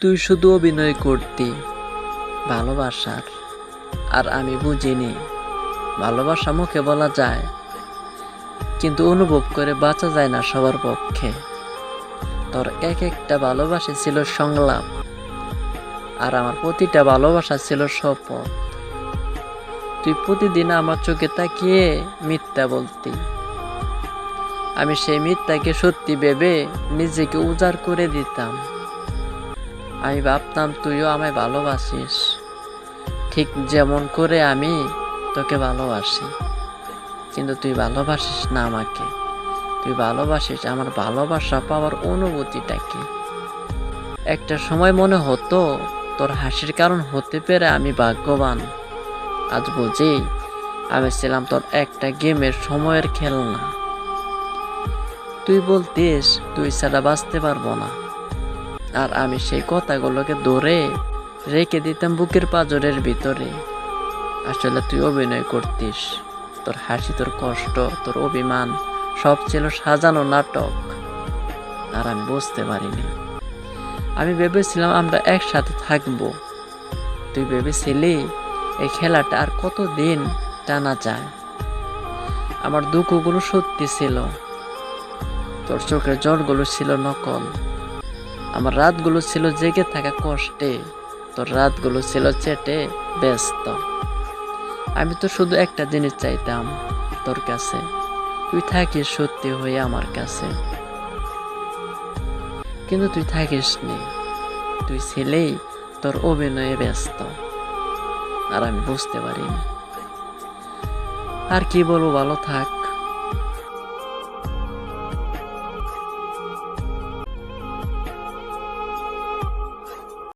তুই শুধু অভিনয় করতি, ভালোবাসার। আর আমি বুঝিনি, ভালোবাসা মুখে বলা যায়, কিন্তু অনুভব করে বাঁচা যায় না সবার পক্ষে। তোর এক একটা ভালোবাসা ছিল সংলাপ, আর আমার প্রতিটা ভালোবাসা ছিল শপথ। তুই প্রতিদিন আমার চোখে তাকিয়ে মিথ্যা বলতি। আমি সেই মিথ্যাকে সত্যি ভেবে নিজেকে উজাড় করে দিতাম। আমি ভাবতাম তুইও আমায় ভালোবাসিস। ঠিক যেমন করে আমি তোকে ভালোবাসি। কিন্তু তুই ভালোবাসিস না আমাকে। তুই ভালোবাসিস, আমার ভালোবাসা পাওয়ার অনুভূতিটাকে একটা সময় মনে হতো, তোর হাসির কারণ হতে পেরে আমি ভাগ্যবান। আজ বুঝি আমি ছিলাম তোর একটা গেমের সময়ের খেলনা। তুই বলতিস, তুই ছাড়া বাঁচতে পারব না। আর আমি সেই কথাগুলোকে ধরে রেখে দিতাম বুকের পাজরের ভিতরে। আসলে তুই অভিনয় করতিস। তোর হাসি, তোর কষ্ট, তোর অভিমান সব ছিল সাজানো নাটক। আর আমি বুঝতে পারিনি। আমি ভেবেছিলাম আমরা একসাথে থাকব। তুই ভেবেছিলি এই খেলাটা আর কতদিন টানা যায়? আমার দুঃখগুলো সত্যি ছিল। তোর চোখের জলগুলো ছিল নকল। আমার রাতগুলো ছিল জেগে থাকা কষ্টে। তোর রাতগুলো ছিল চেটে, ব্যস্ত। আমি তো শুধু একটা জিনিস চাইতাম তোর কাছে। তুই থাকিস সত্যি হয়ে আমার কাছে। কিন্তু তুই থাকিস নি তুই ছেলেই তোর অভিনয়ে ব্যস্ত। আর আমি বুঝতে পারিনি। আর কি বলব, ভালো থাক।